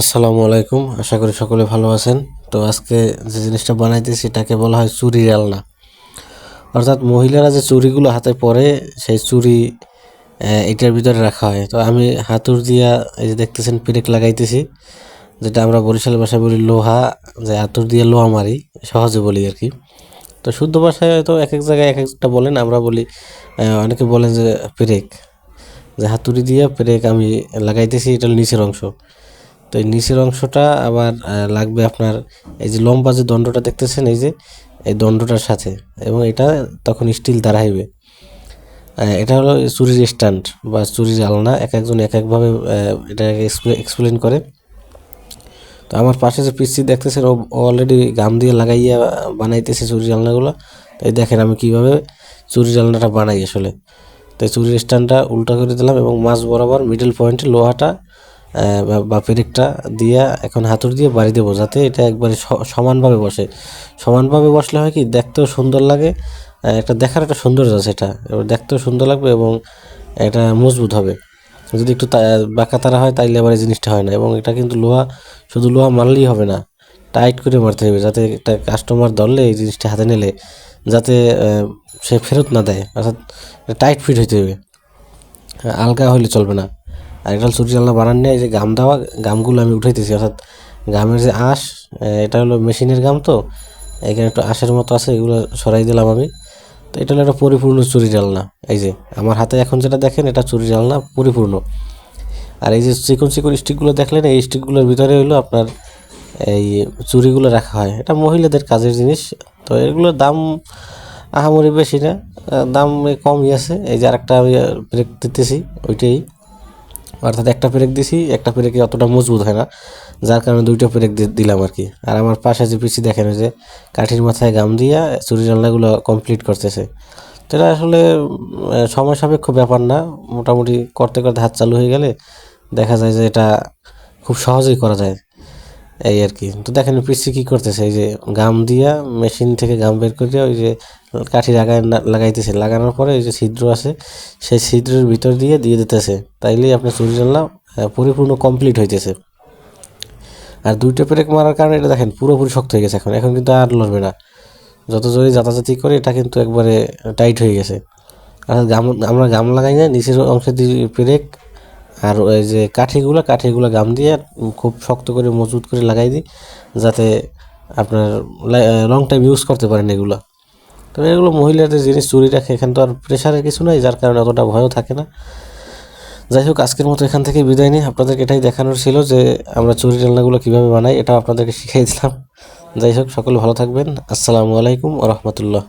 আসসালামু আলাইকুম। আশা করি সকলে ভালো আছেন। তো আজকে যে জিনিসটা বানাইতেছি সেটাকে বলা হয় চুরি আলনা অর্থাৎ মহিলারা যে চুরিগুলো হাতে পরে, সেই চুরি এটার ভিতরে রাখা হয়। তো আমি হাতুর দিয়া এই যে দেখতেছেন, পেরেক লাগাইতেছি, যেটা আমরা বরিশাল ভাষায় বলি লোহা, যে হাতুর দিয়ে লোহা মারি, সহজে বলি আর কি। তো শুদ্ধ ভাষায় হয়তো এক এক জায়গায় এক একটা বলেন, আমরা বলি অনেকে বলেন যে পেরেক। যে হাতুড়ি দিয়ে পেরেক আমি লাগাইতেছি এটা নিচের অংশ। তো এই নিচের অংশটা আবার লাগবে আপনার এই যে লম্বা যে দণ্ডটা দেখতেছেন, এই যে এই দণ্ডটার সাথে এবং এটা তখন স্টিল দাঁড়াইবে। এটা হলো চুরির স্ট্যান্ড বা চুরির আলনা, এক একজন এক একভাবে এটাকে এক্সপ্লেন করে। তো আমার পাশে যে পিসি দেখতেছেন, ও অলরেডি গাম দিয়ে লাগাইয়া বানাইতেছে চুরির আলনাগুলো। তো এই দেখেন আমি কীভাবে চুরির আলনাটা বানাই আসলে। তো এই চুরির স্ট্যান্ডটা উল্টা করে দিলাম এবং মাছ বরাবর মিডল পয়েন্টে লোহাটা বা- পেরেকটা দিয়ে এখন হাতুড় দিয়ে বাড়ি দেবো, যাতে এটা একবারে সমানভাবে বসে। সমানভাবে বসলে হয় কি, দেখতেও সুন্দর লাগে একটা দেখার একটা সৌন্দর্য আছে এটা। এবার দেখতেও সুন্দর লাগবে এবং এটা মজবুত হবে। যদি একটু বাঁকা তারা হয়, তাইলে আবার এই জিনিসটা হয় না এবং এটা কিন্তু লোহা, শুধু লোহা মারলেই হবে না, টাইট করে মারতে হবে, যাতে একটা কাস্টমার ধরলে এই জিনিসটা হাতে নিলে, যাতে সে ফেরত না দেয়, অর্থাৎ টাইট ফিট হইতে হবে। আলগা হইলে চলবে না। আর এটা চালনা বানান নিয়ে যে গাম দেওয়া, গামগুলো আমি উঠাইতেছি, অর্থাৎ গামের যে আঁশ এটা হলো মেশিনের গাম তো, এখানে একটু আঁশের মতো আছে, এগুলো সরাই দিলাম আমি। তো এটা হলো একটা পরিপূর্ণ চুরি জালনা, এই যে, আমার হাতে এখন যেটা দেখেন, এটা চুরি জালনা পরিপূর্ণ। আর এই যে চিকন চিকন স্টিকগুলো দেখলেন, এই স্টিকগুলোর ভিতরে হলো আপনার এই চুরিগুলো রাখা হয়। এটা মহিলাদের কাজের জিনিস, তো এগুলোর দাম আহামরি বেশি না দাম কমই আছে। এই যে আরেকটা আমি ব্রেক দিতেছি, ওইটাই। অর্থাৎ একটা পেরেক দিছি, একটা পেরেকে অতটা মজবুত হয় না, যার কারণে দুইটা পেরেক দিলাম আর কি। আর আমার পাশে যে পিসি দেখেন যে কাঠির মাথায় গাম দিয়া চুরি জানলাগুলো কমপ্লিট করতেছে। তো এটা আসলে সময় সাপেক্ষ ব্যাপার না, মোটামুটি করতে করতে হাত চালু হয়ে গেলে দেখা যায় যে এটা খুব সহজেই করা যায়। এই আর কি। তো দেখেন পিসি কি করতেছে, এই যে গাম দিয়া মেশিন থেকে গাম বের করে ওই যে কাঠি লাগাই লাগাইতেছে। লাগানোর পরে ওই যে ছিদ্র আছে, সেই ছিদ্রের ভিতর দিয়ে দিয়ে দিতেছে। তাইলেই আপনার চুরি জানলা পরিপূর্ণ কমপ্লিট হইতেছে। আর দুইটা পেরেক মারার কারণে এটা দেখেন পুরোপুরি শক্ত হয়ে গেছে এখন। এখন কিন্তু আর লড়বে না। যত জোরে যাতাযাতি করে এটা কিন্তু একবারে টাইট হয়ে গেছে। আর গাম, আমরা গাম লাগাই না, নিচের অংশে দিয়ে পেরেক আর ওই যে কাঠিগুলো কাঠিগুলো গাম দিয়ে খুব শক্ত করে মজবুত করে লাগাই দিই, যাতে আপনার লং টাইম ইউজ করতে পারেন এগুলো। তবে এগুলো মহিলাদের জিনিস, চুরি রাখে, এখানে তো আর প্রেশারের কিছু নাই, যার কারণে অতটা ভয়ও থাকে না। যাই হোক, আজকের মতো এখান থেকে বিদায় নিই। আপনাদেরকে এটাই দেখানোর ছিল যে আমরা চুরি রান্নাগুলো কীভাবে বানাই, এটাও আপনাদেরকে শিখিয়ে দিলাম। যাই হোক, সকলে ভালো থাকবেন। আসসালামু আলাইকুম রহমতুল্লাহ।